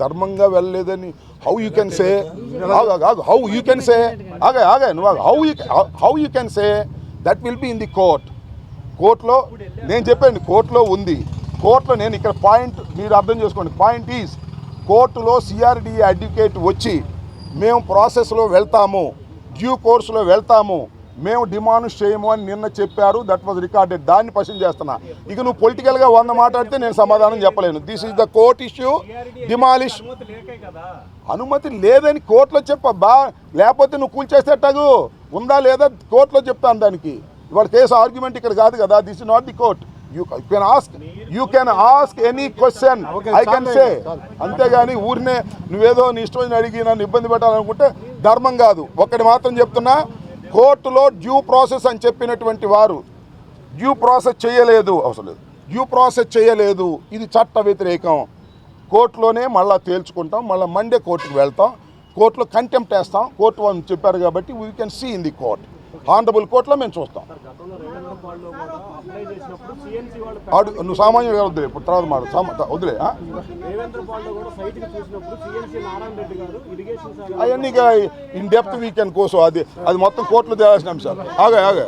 ధర్మంగా వెళ్ళలేదని how you can say how you can say ఆగా ఆగా నువ్వు how you how you can say that will be in the court కోర్టులో నేను చెప్పాను కోర్టులో ఉంది. కోర్టులో నేను ఇక్కడ పాయింట్ మీరు అర్థం చేసుకోండి. పాయింట్ ఈజ్ కోర్టులో సిఆర్డి అడ్వకేట్ వచ్చి మేము ప్రాసెస్లో వెళ్తాము డ్యూ కోర్సులో వెళ్తాము. మేము డిమాండ్ చేయము అని నిన్న చెప్పారు. దట్ వాజ్ రికార్డెడ్ దాన్ని క్వశ్చన్ చేస్తున్నా. ఇక నువ్వు పొలిటికల్గా వంద మాట్లాడితే నేను సమాధానం చెప్పలేను. This is the court issue demolish అనుమతి లేదని కోర్టులో చెప్పబ్బా లేకపోతే నువ్వు కూల్చేసేటగు ఉందా లేదా కోర్టులో చెప్తాను దానికి. ఇవాళ కేసు ఆర్గ్యుమెంట్ ఇక్కడ కాదు కదా. This is not the court you can ask you can ask any question I can say అంతేగాని ఊరినే నువ్వేదో నీ ఇష్టం అడిగి నన్ను ఇబ్బంది పెట్టాలనుకుంటే ధర్మం కాదు. ఒకటి మాత్రం చెప్తున్నా. కోర్టులో డ్యూ ప్రాసెస్ అని చెప్పినటువంటి వారు డ్యూ ప్రాసెస్ చేయలేదు. అవసరం లేదు. డ్యూ ప్రాసెస్ చేయలేదు. ఇది చట్ట వ్యతిరేకం. కోర్టులోనే మళ్ళీ తేల్చుకుంటాం. మళ్ళీ మండే కోర్టుకు వెళ్తాం. కోర్టులో కంటెంప్ట్ వేస్తాం. కోర్టు వాళ్ళు చెప్పారు కాబట్టి we can see in the court honourable కోర్టులో మేము చూస్తాం. ఆడు నువ్వు సామాన్యుడు వద్దులే ఇప్పుడు తర్వాత మాట వద్దులే అవన్నీ ఇన్ డెప్త్ వీ కెన్ కోసో అది అది మొత్తం కోర్టులో తేలాల్సిన అంశాలు ఆగే ఆగే